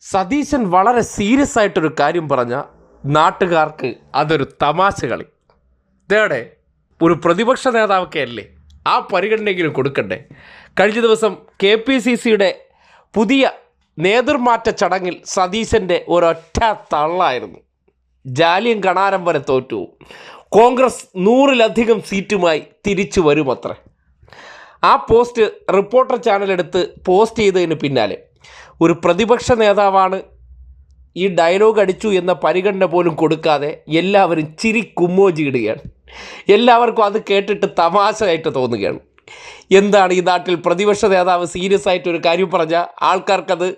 സതീശൻ വളരെ സീരിയസ് ആയിട്ടൊരു കാര്യം പറഞ്ഞ നാട്ടുകാർക്ക് അതൊരു തമാശ കളി. ഇതേടെ ഒരു പ്രതിപക്ഷ നേതാവൊക്കെ അല്ലേ? ആ പരിഗണനയെങ്കിലും കൊടുക്കണ്ടേ? കഴിഞ്ഞ ദിവസം കെ പി സി സിയുടെ പുതിയ നേതൃമാറ്റ ചടങ്ങിൽ സതീശന്റെ ഒരൊറ്റ തള്ളായിരുന്നു. ജാലിയും കണാരം വരെ തോറ്റു. കോൺഗ്രസ് നൂറിലധികം സീറ്റുമായി തിരിച്ചു വരുമത്രേ. ആ പോസ്റ്റ് റിപ്പോർട്ടർ ചാനൽ എടുത്ത് പോസ്റ്റ് ചെയ്തതിന് പിന്നാലെ ഒരു പ്രതിപക്ഷ നേതാവാണ് ഈ ഡയലോഗ് അടിച്ചു എന്ന പരിഗണന പോലും കൊടുക്കാതെ എല്ലാവരും ചിരി കുമ്മോജി ഇടുകയാണ് എല്ലാവർക്കും അത് കേട്ടിട്ട് തമാശയായിട്ട് തോന്നുകയാണ്. എന്താണ് ഈ നാട്ടിൽ പ്രതിപക്ഷ നേതാവ് സീരിയസ് ആയിട്ട് ഒരു കാര്യം പറഞ്ഞാൽ ആൾക്കാർക്കത്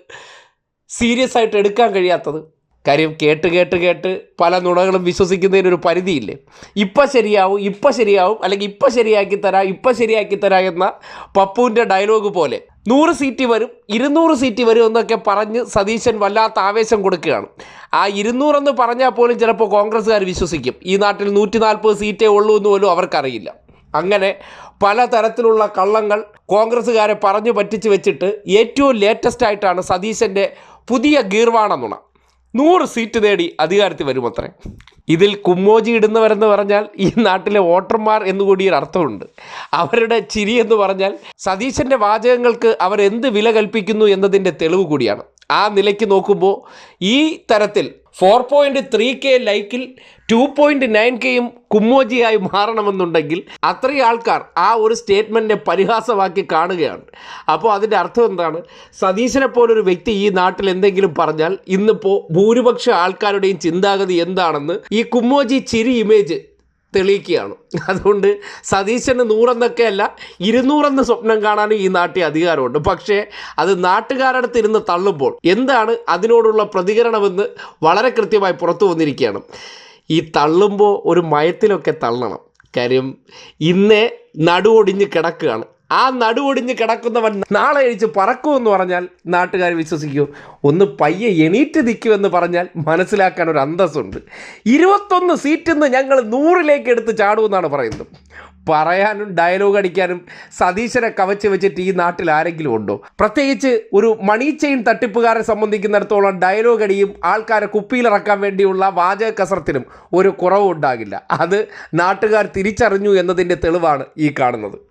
സീരിയസ് ആയിട്ട് എടുക്കാൻ കഴിയാത്തത്? കാര്യം കേട്ട് കേട്ട് കേട്ട് പല നുണകളും വിശ്വസിക്കുന്നതിനൊരു പരിധിയില്ലേ? ഇപ്പം ശരിയാവും ഇപ്പം ശരിയാവും അല്ലെങ്കിൽ ഇപ്പം ശരിയാക്കി തരാം ഇപ്പം ശരിയാക്കി തരാം എന്ന പപ്പുവിന്റെ ഡയലോഗ് പോലെ. നൂറ് സീറ്റ് വരും ഇരുന്നൂറ് സീറ്റ് വരും എന്നൊക്കെ പറഞ്ഞ് സതീശൻ വല്ലാത്ത ആവേശം കൊടുക്കുകയാണ്. ആ ഇരുന്നൂറെന്ന് പറഞ്ഞാൽ പോലും ചിലപ്പോൾ കോൺഗ്രസ്സുകാർ വിശ്വസിക്കും. ഈ നാട്ടിൽ നൂറ്റി നാൽപ്പത് സീറ്റേ ഉള്ളൂ എന്ന് പോലും അവർക്കറിയില്ല. അങ്ങനെ പലതരത്തിലുള്ള കള്ളങ്ങൾ കോൺഗ്രസ്സുകാരെ പറഞ്ഞു പറ്റിച്ച് വെച്ചിട്ട് ഏറ്റവും ലേറ്റസ്റ്റ് ആയിട്ടാണ് സതീശന്റെ പുതിയ ഗീർവാണ നുണ. നൂറ് സീറ്റ് നേടി അധികാരത്തിൽ വരുമത്രേ. ഇതിൽ കുമ്മോജി ഇടുന്നവരെന്ന് പറഞ്ഞാൽ ഈ നാട്ടിലെ വോട്ടർമാർ എന്നുകൂടി ഒരു അർത്ഥമുണ്ട്. അവരുടെ ചിരി എന്ന് പറഞ്ഞാൽ സതീശന്റെ വാചകങ്ങൾക്ക് അവരെന്ത് വില കൽപ്പിക്കുന്നു എന്നതിന്റെ തെളിവ് കൂടിയാണ്. ആ നിലയ്ക്ക് നോക്കുമ്പോൾ ഈ തരത്തിൽ ഫോർ പോയിന്റ് ത്രീ കെ ലൈക്കിൽ ടു പോയിന്റ് നയൻ കെയും കുമ്മോജിയായി മാറണമെന്നുണ്ടെങ്കിൽ അത്രയും ആൾക്കാർ ആ ഒരു സ്റ്റേറ്റ്മെന്റിനെ പരിഹാസമാക്കി കാണുകയാണ്. അപ്പോൾ അതിന്റെ അർത്ഥം എന്താണ്? സതീശനെ പോലൊരു വ്യക്തി ഈ നാട്ടിൽ എന്തെങ്കിലും പറഞ്ഞാൽ ഇന്നിപ്പോൾ ഭൂരിപക്ഷ ആൾക്കാരുടെയും ചിന്താഗതി എന്താണെന്ന് ഈ കുമ്മോജി ചിരി ഇമേജ് തെളിയിക്കുകയാണ്. അതുകൊണ്ട് സതീശന് നൂറെന്നൊക്കെ അല്ല ഇരുന്നൂറെന്ന് സ്വപ്നം കാണാനും ഈ നാട്ടിൽ അധികാരമുണ്ട്. പക്ഷേ അത് നാട്ടുകാരടുത്ത് ഇരുന്ന് തള്ളുമ്പോൾ എന്താണ് അതിനോടുള്ള പ്രതികരണമെന്ന് വളരെ കൃത്യമായി പുറത്തു വന്നിരിക്കുകയാണ്. ഈ തള്ളുമ്പോൾ ഒരു മയത്തിലൊക്കെ തള്ളണം. കാര്യം ഇന്നേ നടുവൊടിഞ്ഞ് കിടക്കുകയാണ്. ആ നടുവൊടിഞ്ഞ് കിടക്കുന്നവൻ നാളെ എഴിച്ച് എന്ന് പറഞ്ഞാൽ നാട്ടുകാർ വിശ്വസിക്കൂ. ഒന്ന് പയ്യെ എണീറ്റ് നിൽക്കുമെന്ന് പറഞ്ഞാൽ മനസ്സിലാക്കാൻ ഒരു അന്തസ്സുണ്ട്. ഇരുപത്തൊന്ന് സീറ്റിൽ നിന്ന് ഞങ്ങൾ നൂറിലേക്ക് എടുത്ത് ചാടുമെന്നാണ് പറയുന്നത്. പറയാനും ഡയലോഗ് അടിക്കാനും സതീശനെ കവച്ച് വെച്ചിട്ട് ഈ നാട്ടിൽ ആരെങ്കിലും ഉണ്ടോ? പ്രത്യേകിച്ച് ഒരു മണി ചെയിൻ തട്ടിപ്പുകാരെ സംബന്ധിക്കുന്നിടത്തോളം ഡയലോഗ് അടിയും ആൾക്കാരെ കുപ്പിയിലിറക്കാൻ വേണ്ടിയുള്ള വാചക കസർത്തിനും ഒരു കുറവുണ്ടാകില്ല. അത് നാട്ടുകാർ തിരിച്ചറിഞ്ഞു എന്നതിന്റെ തെളിവാണ് ഈ കാണുന്നത്.